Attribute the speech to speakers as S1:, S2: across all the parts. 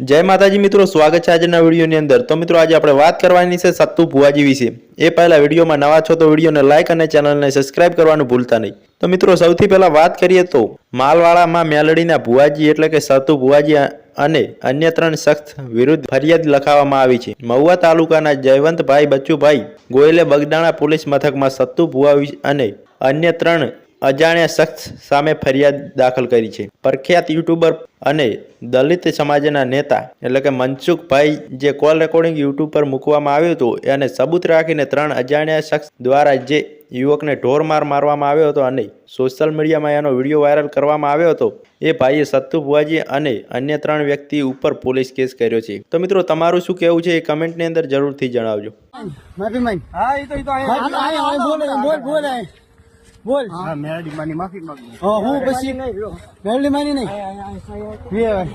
S1: જય માતાજી મિત્રો, સ્વાગત છે આજના વિડીયોની અંદર. તો મિત્રો, આજે આપણે વાત કરવાની છે સત્તુ ભુવાજી વિશે. એ પહેલાં વિડીયોમાં નવા છો તો વિડીયોને લાઇક અને ચેનલને સબસ્ક્રાઇબ કરવાનું ભૂલતા નહીં. તો મિત્રો, સૌથી પહેલાં વાત કરીએ તો માલવાળામાં મેલડીના ભુવાજી એટલે કે સત્તુ ભુવાજી અને અન્ય ત્રણ શખ્સ વિરુદ્ધ ફરિયાદ લખાવવામાં આવી છે. મહુવા તાલુકાના જયવંતભાઈ બચ્ચુભાઈ ગોયલે બગદાણા પોલીસ મથકમાં સત્તુ ભુવા અને અન્ય ત્રણ અજાણ્યા શખ્સ સામે ફરિયાદ દાખલ કરી છે. પ્રખ્યાત યુટ્યુબર અને દલિત સમાજના નેતા એટલે કે મનસુખભાઈ જે કોલ રેકોર્ડિંગ યુટ્યુબ પર મૂકવામાં આવ્યું હતું એને સબૂત રાખીને ત્રણ અજાણ્યા શખ્સ દ્વારા જે યુવકને ઢોર માર મારવામાં આવ્યો હતો અને સોશિયલ મીડિયામાં એનો વીડિયો વાયરલ કરવામાં આવ્યો હતો એ ભાઈએ સત્તુ ભુવાજી અને અન્ય ત્રણ વ્યક્તિ ઉપર પોલીસ કેસ કર્યો છે. તો મિત્રો તમારું શું કહેવું છે એ કમેન્ટની અંદર જરૂરથી જણાવજો.
S2: બોલ.
S3: હા મેરડી માની માફી માંગુ
S2: હા, હું પછી મેરડી માની નહીં. વે.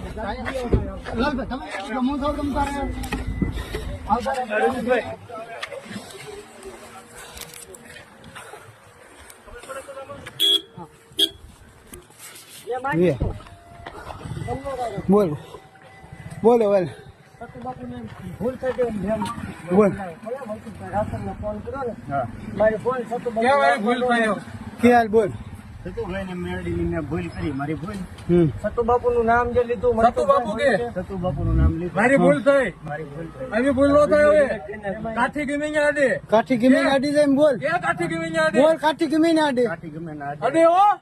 S2: ભાઈ. વે. બોલ બોલો બોલ
S3: ભૂલ થઈ ગઈ એમ.
S2: બોલ
S3: રાત્રના ફોન કર્યો ને હા. મારી ફોન સતુ
S2: ભૂલ હાલ બોલ.
S3: સતુભાઈને મેરડીની ભૂલ કરી. મારી ભૂલ?
S2: હમ.
S3: સતુ બાપુનું નામ જે લીધું
S4: સતુ બાપુ કે?
S3: સતુ બાપુનું નામ લીધું.
S4: મારી ભૂલ થઈ.
S3: મારી ભૂલ થઈ.
S4: આવી ભૂલ નો થાય હવે. કાઠી ગમી ને આડે.
S2: કાઠી ગમે આડી જાય બોલ.
S4: કાઠી ગમી ને આડે?
S2: બોલ કાઠી ગમે ને આડે.
S3: કાઠી ગમે ના
S4: અડે હો.